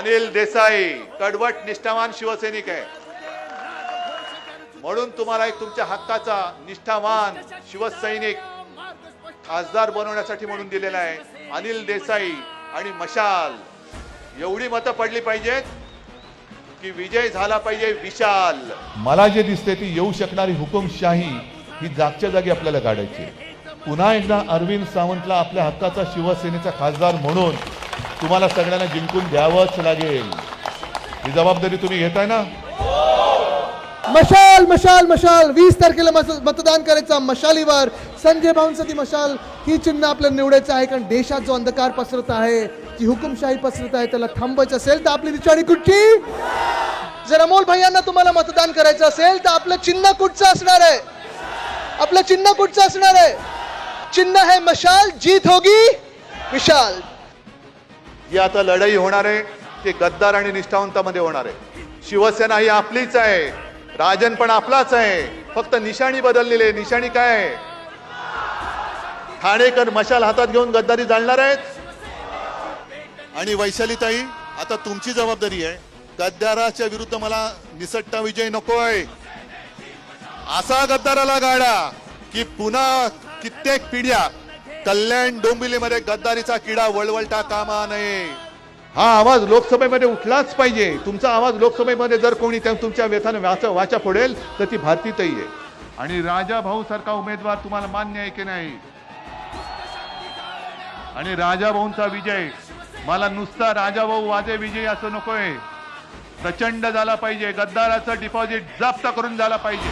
अनिल देसाई कडवट निष्ठावान शिवसैनिक आहे. म्हणून तुम्हाला एक तुमच्या हक्काचा निष्ठावान शिवसैनिक खासदार बनवण्यासाठी म्हणून दिलेला आहे. अनिल देसाई आणि मशाल. एवढी मतं पडली पाहिजेत की विजय झाला पाहिजे विशाल. मला जे दिसते ती येऊ शकणारी हुकुमशाही ही जागच्या जागी आपल्याला काढायची पुन्हा एकदा अरविंद सावंतला आपल्या हक्काचा शिवसेनेचा खासदार म्हणून तुम्हाला सगळ्यांना जिंकून घ्यावंच लागेल. ही जबाबदारी तुम्ही घेताय ना? मशाल मशाल मशाल. वीस तारखेला मतदान करायचा मशालीवर. संजय भाऊंसाठी मशाल. ही चिन्ह आपल्याला निवडायचं आहे कारण देशात जो अंधकार पसरत आहे जी हुकुमशाही पसरत आहे त्याला थांबायचं असेल तर आपली निशाणी कुठची? जर अमोल भैयांना तुम्हाला मतदान करायचं असेल तर आपलं चिन्ह कुठचं असणार आहे? आपलं चिन्ह कुठचं असणार आहे? चिन्ह है मशाल जीत होगी विशाल. ही आता लढाई होणार आहे ती गद्दार आणि निष्ठावंतामध्ये होणार आहे. शिवसेना ही आपलीच आहे राजन पण आपलाच आहे फक्त निशाणी बदललेली आहे. निशाणी काय आहे? ठाणेकर मशाल हातात घेऊन गद्दारी जाणणार आहेत. आणि वैशालीताई आता तुमची जबाबदारी आहे. गद्दाराच्या विरुद्ध मला निसट्टा विजय आहे असा गद्दाराला गाडा की पुन्हा कित्येक पिढ्या कल्याण डोंबिवलीमध्ये गद्दारीचा किडा वळवळता कामा नये. हा आवाज लोकसभेमध्ये उठलाच पाहिजे. तुमचा आवाज लोकसभेमध्ये जर कोणी त्या तुमच्या व्यथानं वाचा वाचा फोडेल तर ती भारतीतही आहे. आणि राजा भाऊ सारखा उमेदवार तुम्हाला मान्य आहे की नाही? आणि राजा भाऊंचा विजय. मला नुसता राजा भाऊ वाजे विजय असं नकोय. प्रचंड झाला पाहिजे. गद्दाराचं डिपॉझिट जप्त करून झाला पाहिजे.